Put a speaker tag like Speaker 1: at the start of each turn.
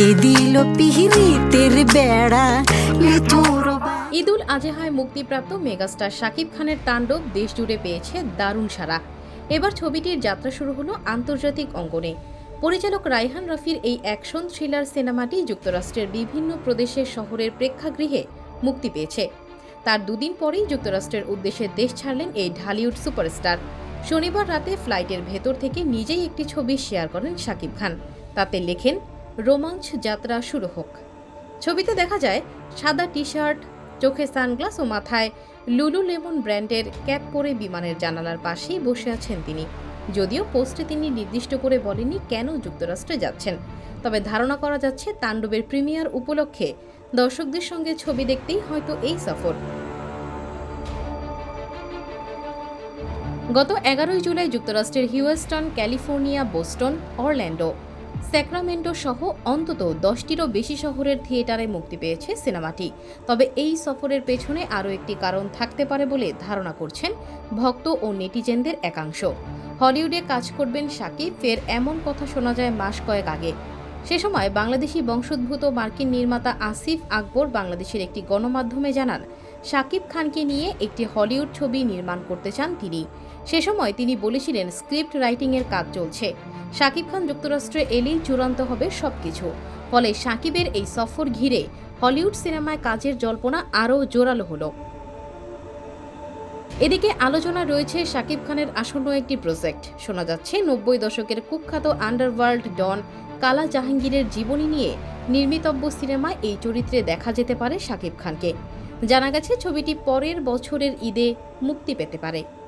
Speaker 1: কে দিল বেড়া?
Speaker 2: ঈদুল আজহায় মুক্তিপ্রাপ্ত মেগাস্টার শাকিব খানের তাণ্ডব দেশ জুড়ে পেয়েছে দারুণ সারা এবার ছবিটির যাত্রা শুরু হলো আন্তর্জাতিক অঙ্গনে। পরিচালক রাইহান রফির এই অ্যাকশন থ্রিলার সিনেমাটি যুক্তরাষ্ট্রের বিভিন্ন প্রদেশের শহরের প্রেক্ষাগৃহে মুক্তি পেয়েছে। তার দুদিন পরেই যুক্তরাষ্ট্রের উদ্দেশ্যে দেশ ছাড়লেন এই ঢালিউড সুপারস্টার। শনিবার রাতে ফ্লাইটের ভেতর থেকে নিজেই একটি ছবি শেয়ার করেন শাকিব খান। তাতে লেখেন রোমাঞ্চ যাত্রা শুরু হোক। ছবিতে দেখা যায়, সাদা টি শার্ট চোখে সানগ্লাস ও মাথায় লুলু লেমন ব্র্যান্ডের ক্যাপ পরে বিমানের জানালার পাশেই বসে আছেন তিনি। যদিও পোস্টে তিনি নির্দিষ্ট করে বলেননি কেন যুক্তরাষ্ট্রে যাচ্ছেন। তবে ধারণা করা যাচ্ছে, তাণ্ডবের প্রিমিয়ার উপলক্ষে দর্শকদের সঙ্গে ছবি দেখতেই হয়তো এই সফর। গত এগারোই জুলাই যুক্তরাষ্ট্রের Houston, California, Boston, Orlando Sacramento সহ অন্তত দশটিরও বেশি শহরের থিয়েটারে মুক্তি পেয়েছে সিনেমাটি। তবে এই সফরের পেছনে আরও একটি কারণ থাকতে পারে বলে ধারণা করছেন ভক্ত ও নেটিজেনদের একাংশ। হলিউডে কাজ করবেন শাকিব ফের এমন কথা শোনা যায় মাস কয়েক আগে। সে সময় বাংলাদেশি বংশোদ্ভূত মার্কিন নির্মাতা আসিফ আকবর বাংলাদেশের একটি গণমাধ্যমে জানান শাকিব খানকে নিয়ে একটি হলিউড ছবি নির্মাণ করতে চান তিনি। সে সময় তিনি বলেছিলেন, স্ক্রিপ্ট রাইটিংয়ের কাজ চলছে। শাকিব খান যুক্তরাষ্ট্রে এলেই চূড়ান্ত হবে সবকিছু। ফলে শাকিবের এই সফর ঘিরে হলিউড সিনেমায় কাজের জল্পনা আরও জোরালো হলো। এদিকে আলোচনা রয়েছে শাকিব খানের আসন্ন একটি প্রজেক্ট। শোনা যাচ্ছে, নব্বই দশকের কুখ্যাত আন্ডারওয়ার্ল্ড ডন কালা জাহাঙ্গীরের জীবনী নিয়ে নির্মিতব্য সিনেমায় এই চরিত্রে দেখা যেতে পারে শাকিব খানকে। জানা গেছে, ছবিটি পরের বছরের ঈদে মুক্তি পেতে পারে।